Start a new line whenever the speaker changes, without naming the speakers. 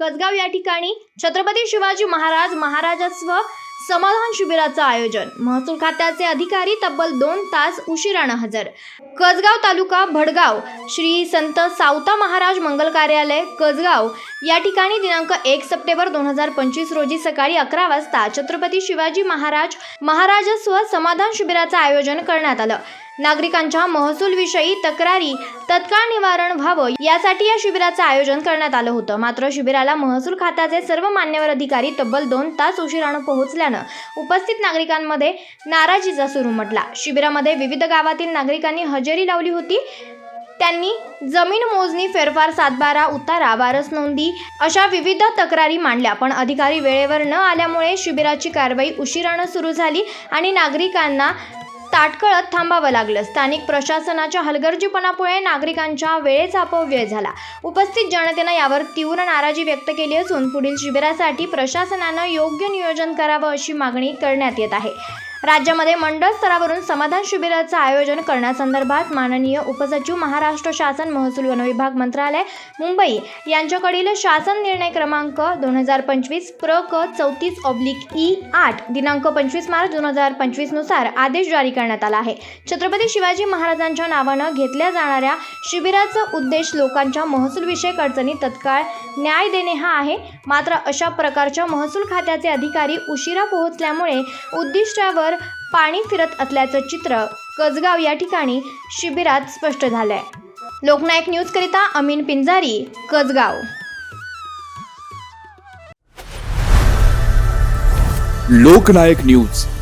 कसगाव या ठिकाणी छत्रपती शिवाजी महाराज महाराजस्व समाधान शिबिराचं आयोजन. महसूल खात्याचे अधिकारी तब्बल दोन तास उशिरानं हजर. कसगाव तालुका भडगाव श्री संत सावता महाराज मंगल कार्यालय कसगाव. या ठिकाणी दिनांक एक सप्टेंबर दोन हजार पंचवीस रोजी सकाळी अकरा वाजता छत्रपती शिवाजी महाराज महाराजस्व समाधान शिबिराचं आयोजन करण्यात आलं. नागरिकांच्या महसूलविषयी तक्रारी तत्काळ निवारण व्हावं यासाठी या शिबिराचं आयोजन करण्यात आलं होतं. मात्र शिबिराला महसूल खात्याचे सर्व मान्यवर अधिकारी तब्बल दोन तास उशिरानं पोहोचल्यानं उपस्थित नागरिकांमध्ये नाराजीचा सुरू म्हटला शिबिरामध्ये विविध गावातील नागरिकांनी हजेरी लावली होती. त्यांनी जमीन मोजणी फेरफार सातबारा उतारा वारस नोंदी अशा विविध तक्रारी मांडल्या. पण अधिकारी वेळेवर न आल्यामुळे शिबिराची कारवाई उशिरानं सुरू झाली आणि नागरिकांना ताटकळत थांबावं लागलं. स्थानिक प्रशासनाच्या हलगर्जीपणामुळे नागरिकांच्या वेळेचा अपव्यय झाला. उपस्थित जनतेनं यावर तीव्र नाराजी व्यक्त केली असून पुढील शिबिरासाठी प्रशासनानं योग्य नियोजन करावं अशी मागणी करण्यात येत आहे. राज्यामध्ये मंडळ स्तरावरून समाधान शिबिराचं आयोजन करण्यासंदर्भात माननीय उपसचिव महाराष्ट्र शासन महसूल वनविभाग मंत्रालय मुंबई यांच्याकडील शासन निर्णय क्रमांक दोन हजार पंचवीस प्र क चौतीस ऑब्लिक ई आठ दिनांक पंचवीस मार्च दोन हजार पंचवीसनुसार आदेश जारी करण्यात आला आहे. छत्रपती शिवाजी महाराजांच्या नावानं घेतल्या जाणाऱ्या शिबिराचा उद्देश लोकांच्या महसूलविषयक अडचणी तत्काळ न्याय देणे हा आहे. मात्र अशा प्रकारच्या महसूल खात्याचे अधिकारी उशिरा पोहोचल्यामुळे उद्दिष्टावर पाणी फिरत असल्याचं चित्र कसगाव या ठिकाणी शिबिरात स्पष्ट झालंय. लोकनायक न्यूज करिता अमीन पिंजारी कसगाव.
लोकनायक न्यूज.